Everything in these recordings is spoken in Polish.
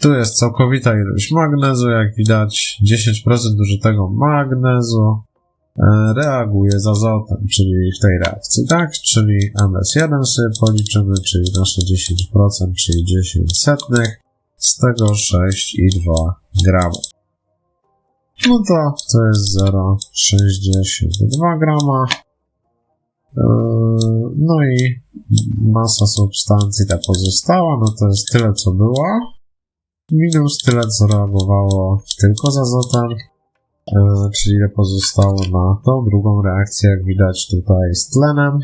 Tu jest całkowita ilość magnezu, jak widać 10% użytego magnezu e, reaguje z azotem, czyli w tej reakcji, tak? Czyli MS1 sobie policzymy, czyli nasze 10%, czyli 10 setnych, z tego 6,2 grama. No to to jest 0,62 grama. Yy, No i masa substancji ta pozostała, no to jest tyle co było. Minus tyle co reagowało tylko z azotem, yy, czyli ile pozostało na tą drugą reakcję, jak widać tutaj z tlenem.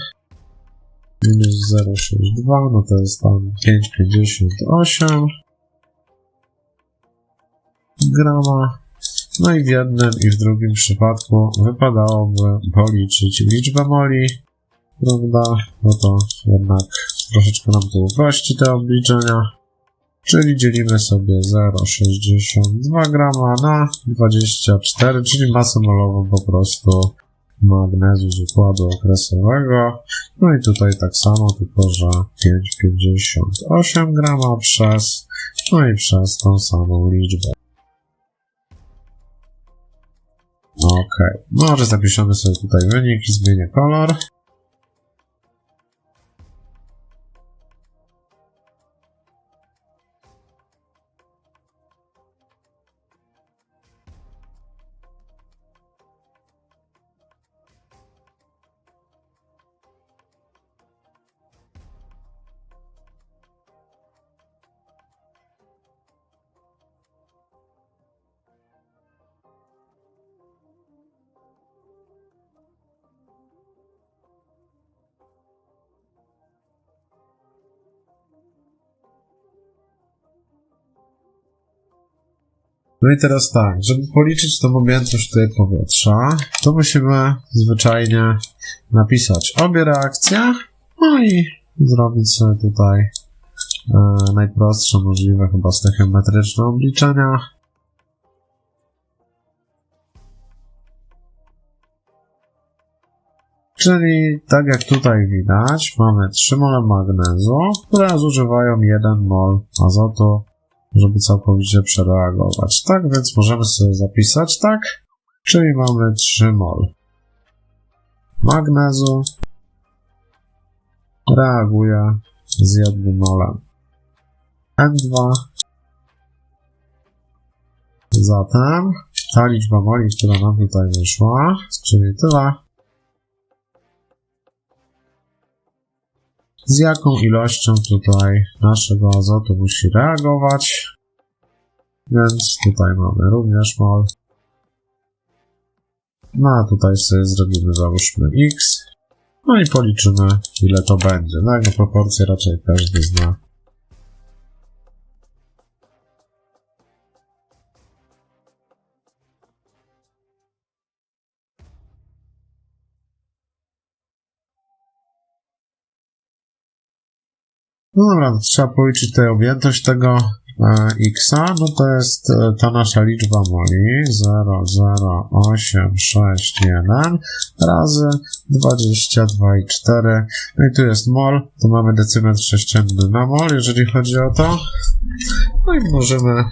Minus 0,62, no to jest tam 5,58 grama. No i w jednym i w drugim przypadku wypadałoby policzyć liczbę moli, prawda? No to jednak troszeczkę nam to uprości te obliczenia. Czyli dzielimy sobie 0,62 grama na 24, czyli masę molową po prostu magnezu z układu okresowego. No i tutaj tak samo, tylko że 5,58 grama przez, no i przez tą samą liczbę. Okej, może zapiszemy sobie tutaj wynik i zmienię kolor. No i teraz tak, żeby policzyć tą objętość tutaj powietrza, to musimy zwyczajnie napisać obie reakcje, no i zrobić sobie tutaj e, najprostsze możliwe chyba stechiometryczne obliczenia. Czyli tak jak tutaj widać, mamy 3 mole magnezu, które zużywają 1 mol azotu żeby całkowicie przereagować. Tak więc możemy sobie zapisać tak, czyli mamy 3 mol. Magnezu. Reaguje z jednym molem. N2 zatem ta liczba moli, która nam tutaj wyszła, czyli tyle z jaką ilością tutaj naszego azotu musi reagować. Więc tutaj mamy również mol. No a tutaj sobie zrobimy załóżmy x. No i policzymy ile to będzie. No jak proporcje raczej każdy zna. No dobra, trzeba policzyć tutaj objętość tego e, x, no to jest e, ta nasza liczba moli 0,0861 razy 22,4 no i tu jest mol, to mamy decymetr sześcienny na mol, jeżeli chodzi o to. No i możemy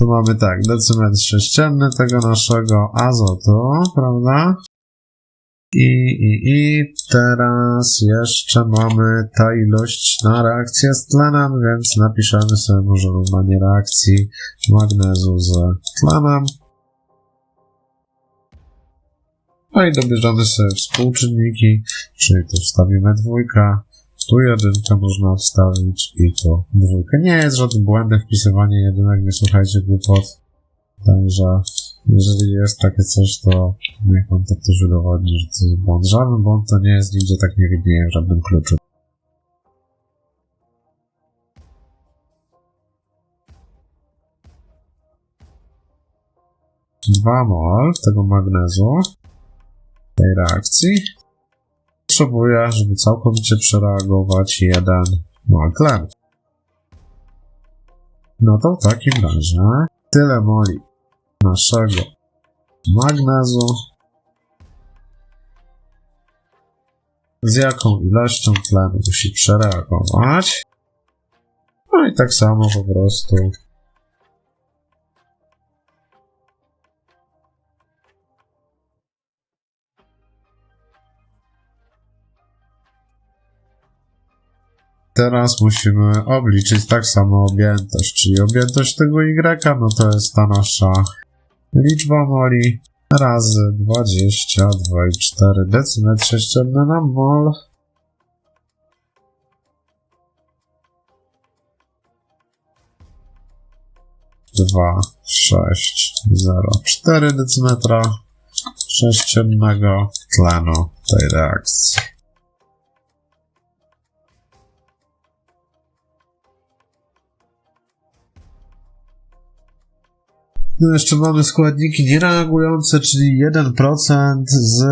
Tu mamy tak, decymetr sześcienny tego naszego azotu, prawda? I, i, I teraz jeszcze mamy ta ilość na reakcję z tlenem, więc napiszemy sobie może równanie reakcji magnezu z tlenem. No i dobierzemy sobie współczynniki, czyli tu wstawimy dwójkę, tu jedynkę można wstawić i tu dwójkę. Nie jest żadnym błędem wpisywanie jedynek, nie słuchajcie głupot. Także jeżeli jest takie coś, to niech pan to ktoś udowodni, że to jest błąd. Żaden błąd to nie jest, nigdzie tak nie widnieje w żadnym kluczu. Dwa mol tego magnezu tej reakcji potrzebuję, żeby całkowicie przereagować jeden maglen. No to w takim razie tyle moli naszego magnezu. Z jaką ilością tlenu musi przereagować. No i tak samo po prostu Teraz musimy obliczyć tak samo objętość, czyli objętość tego Y, no to jest ta nasza liczba moli razy 22,4 decymetr sześcienny na mol. Dwa, sześć, zero, cztery decymetra sześciennego tlenu tej reakcji. No jeszcze mamy składniki niereagujące, czyli 1% z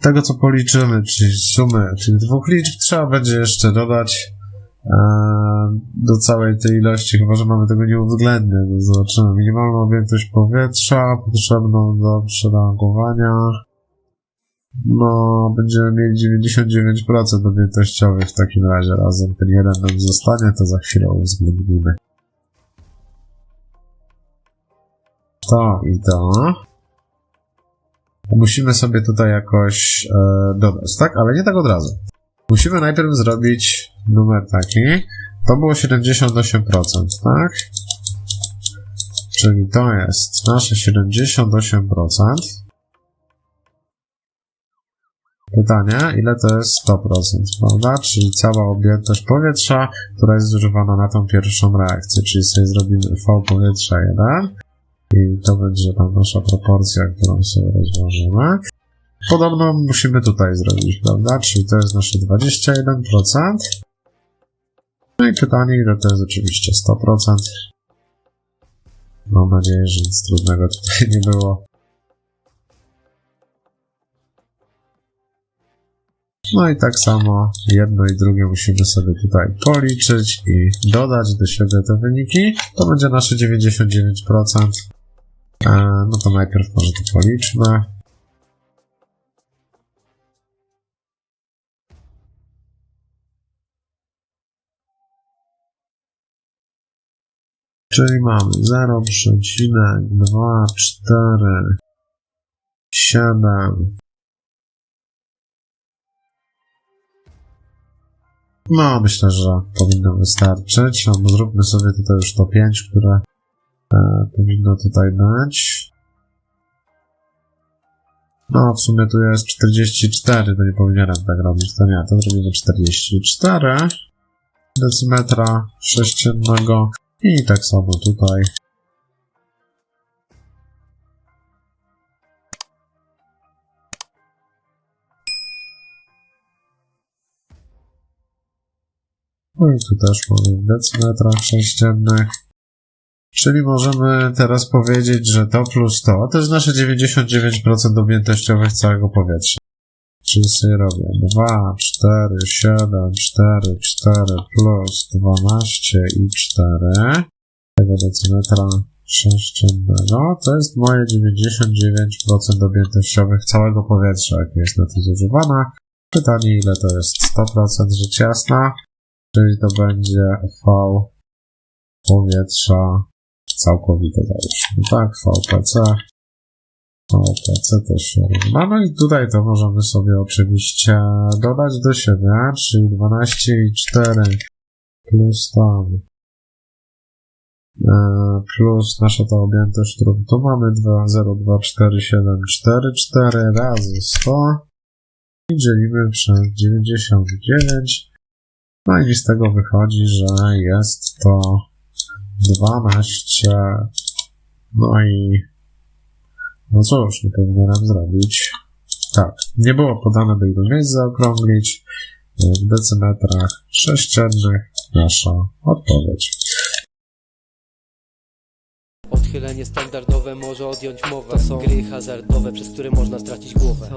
tego, co policzymy, czyli sumy tych dwóch liczb. Trzeba będzie jeszcze dodać e, do całej tej ilości, chyba że mamy tego nieuwzględnię. No zobaczymy. Minimalną objętość powietrza potrzebną do przereagowania. No, będziemy mieli 99% objętościowych w takim razie razem. Ten jeden nam zostanie, to za chwilę uwzględnimy. To i to. Musimy sobie tutaj jakoś e, dodać, tak? Ale nie tak od razu. Musimy najpierw zrobić numer taki. To było 78%, tak? Czyli to jest nasze 78%. Pytanie, ile to jest 100%, prawda? Czyli cała objętość powietrza, która jest zużywana na tą pierwszą reakcję. Czyli sobie zrobimy V powietrza 1 i to będzie tam nasza proporcja, którą sobie rozłożymy. Podobno musimy tutaj zrobić, prawda? Czyli to jest nasze 21%. No i pytanie, ile to jest oczywiście 100%. Mam nadzieję, że nic trudnego tutaj nie było. No i tak samo jedno i drugie musimy sobie tutaj policzyć i dodać do siebie te wyniki. To będzie nasze 99%. E, No to najpierw może to policzmy. Czyli mamy 0,247 No, myślę, że powinno wystarczyć. No, zróbmy sobie tutaj już to 5, które powinno tutaj być. No, w sumie tu jest 44, to nie powinienem tak robić, to nie, to zrobimy 44 decymetra sześciennego i tak samo tutaj. No i tu też mamy w decymetrach sześciennych. Czyli możemy teraz powiedzieć, że to plus to, to jest nasze 99% objętościowych całego powietrza. Czyli sobie robię 2, 4, 7, 4, 4 plus 12 i 4 tego decymetra sześciennego. To jest moje 99% objętościowych całego powietrza, jakie jest na to zużywane. Pytanie, ile to jest 100% rzecz jasna. Czyli to będzie V powietrza całkowite załóżmy. Tak, VPC. VPC też się równa. No i tutaj to możemy sobie oczywiście dodać do siebie, czyli 12 i 4 plus tam e, plus nasza ta objętość, którą tu mamy 2, 0, 2, 4, 7, 4, 4 razy 100 i dzielimy przez 99 no i z tego wychodzi, że jest to 12. No i. No cóż, nie powinienem zrobić. Tak, nie było podane, by ilu miejsc zaokrąglić. W decymetrach sześciennych nasza odpowiedź. Odchylenie standardowe może odjąć mowę To są gry hazardowe, przez które można stracić głowę